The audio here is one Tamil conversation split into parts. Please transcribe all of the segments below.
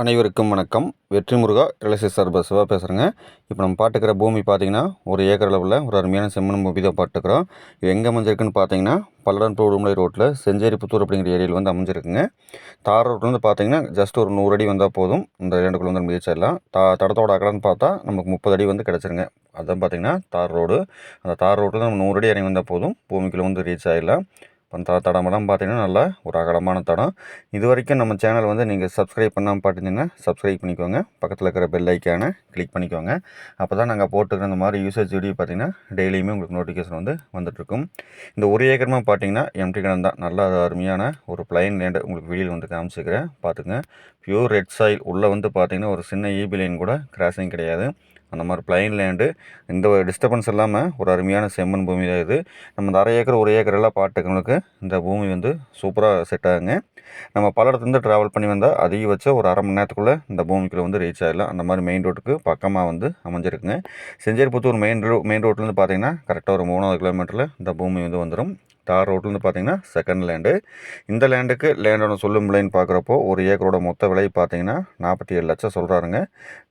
அனைவருக்கும் வணக்கம். வெற்றி முருகா ரியல் சார்பாக சிவா பேசுகிறேங்க இப்போ நம்ம பாட்டுக்கிற பூமி பார்த்தீங்கன்னா ஒரு ஏக்கர் அளவில் ஒரு அருமையான செம்மண் பூமி தான் பாட்டுக்கிறோம் இது எங்கே அமைஞ்சிருக்குன்னு பார்த்தீங்கன்னா பல்லடம் டு உடுமலை ரோட்டில் செஞ்சேரி புத்தூர் அப்படிங்கிற ஏரியாவில் வந்து அமைஞ்சிருக்குங்க. தார் ரோட்லேருந்து பார்த்தீங்கன்னா ஜஸ்ட் ஒரு நூறு அடி வந்தால் போதும். இந்த ரெண்டுக்குள்ள வந்து நம்ம தா தடத்தோட அகலம்னு பார்த்தா நமக்கு முப்பது அடி வந்து கிடச்சிருங்க. அதான் பார்த்தீங்கன்னா தார் ரோடு அந்த தார் ரோட்டில் நம்ம நூறு அடி இறங்கி வந்தால் போதும். பூமிக்குள்ளே வந்து ரீச் ஆகிடலாம் இப்போ தடமெல்லாம் பார்த்தீங்கன்னா நல்லா ஒரு அகலமான தடம். இது வரைக்கும் நம்ம சேனல் வந்து நீங்கள் சப்ஸ்கிரைப் பண்ணாமல் பார்த்துருந்தீங்கன்னா சப்ஸ்கிரைப் பண்ணிக்கோங்க. பக்கத்தில் இருக்கிற பெல் ஐக்கானை கிளிக் பண்ணிக்கோங்க. அப்போ தான் நாங்கள் போட்டுக்கிற இந்த மாதிரி யூசேஜ் வீடியோ பார்த்தீங்கன்னா டெய்லியுமே உங்களுக்கு நோட்டிஃபிகேஷன் வந்து வந்துட்டுருக்கும். இந்த ஒரு ஏக்கரமாக பார்த்தீங்கன்னா எம்டி கிணம் தான். நல்ல அருமையான ஒரு பிளைன் லேண்டு உங்களுக்கு வீடியோ வந்து காமிச்சிக்கிறேன். பார்த்துங்க பியூர் ரெட் சாயில் உள்ளே வந்து பார்த்திங்கன்னா ஒரு சின்ன ஈபி லைன் கூட கிராசிங் கிடையாது. அந்த மாதிரி பிளைன் லேண்டு இந்த டிஸ்டர்பன்ஸ் இல்லாமல் ஒரு அருமையான செம்மண் பூமி தான் இது. நம்ம இந்த அரை ஏக்கர் ஒரு ஏக்கர் எல்லாம் பாட்டுங்களுக்கு இந்த பூமி வந்து சூப்பராக செட் ஆகுங்க. நம்ம பல்லடத்துலேருந்து ட்ராவல் பண்ணி வந்தால் அதிகபட்சம் ஒரு அரை மணி நேரத்துக்குள்ளே இந்த பூமிக்குள்ளே வந்து ரீச் ஆகிடலாம் அந்த மாதிரி மெயின் ரோட்டுக்கு பக்கமாக வந்து அமைஞ்சிருக்குங்க. செஞ்சேரிபுத்தூர் மெயின் ரோ மெயின் ரோட்லேருந்து பார்த்தீங்கன்னா கரெக்டாக ஒரு மூணாவது கிலோமீட்டரில் இந்த பூமி வந்து வந்துடும் தார் ரோட்லேருந்து பார்த்தீங்கன்னா செகண்ட் லேண்டு இந்த லேண்டுக்கு லேண்டோட சொல்லும் விலைன்னு பார்க்குறப்போ ஒரு ஏக்கரோட மொத்த விலை பார்த்தீங்கன்னா நாற்பத்தி ஏழு லட்சம் சொல்கிறாருங்க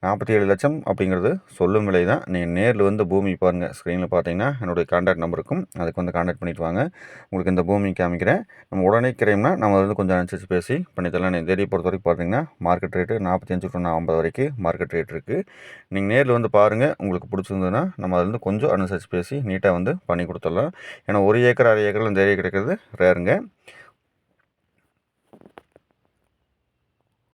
நாற்பத்தி ஏழு லட்சம் அப்படிங்கிறது சொல்லும் விலை தான். நீங்கள் நேரில் வந்து பூமி பாருங்கள் ஸ்க்ரீனில் பார்த்தீங்கன்னா என்னுடைய கான்டாக்ட் நம்பர் இருக்கும் அதுக்கு வந்து கான்டாக்ட் பண்ணிட்டு வாங்க. உங்களுக்கு இந்த பூமி காமிக்கிறேன். நம்ம உடனே கிரைம்னா நம்ம வந்து கொஞ்சம் அனுசரித்து பேசி பண்ணித்தரலாம் நீங்கள் தேடி பொறுத்த வரைக்கும் பார்த்தீங்கன்னா மார்க்கெட் ரேட்டு நாற்பத்தஞ்சு டு ஐம்பது வரைக்கும் மார்க்கெட் ரேட் இருக்குது நீங்கள் நேரில் வந்து பாருங்கள் உங்களுக்கு பிடிச்சிருந்ததுன்னா நம்ம அதில் வந்து கொஞ்சம் அனுசரித்து பேசி நீட்டாக வந்து பண்ணி கொடுத்துடலாம். ஏன்னா ஒரு ஏக்கர் அரை ஏக்கர் இந்த கிடைக்கிறது ரேருங்க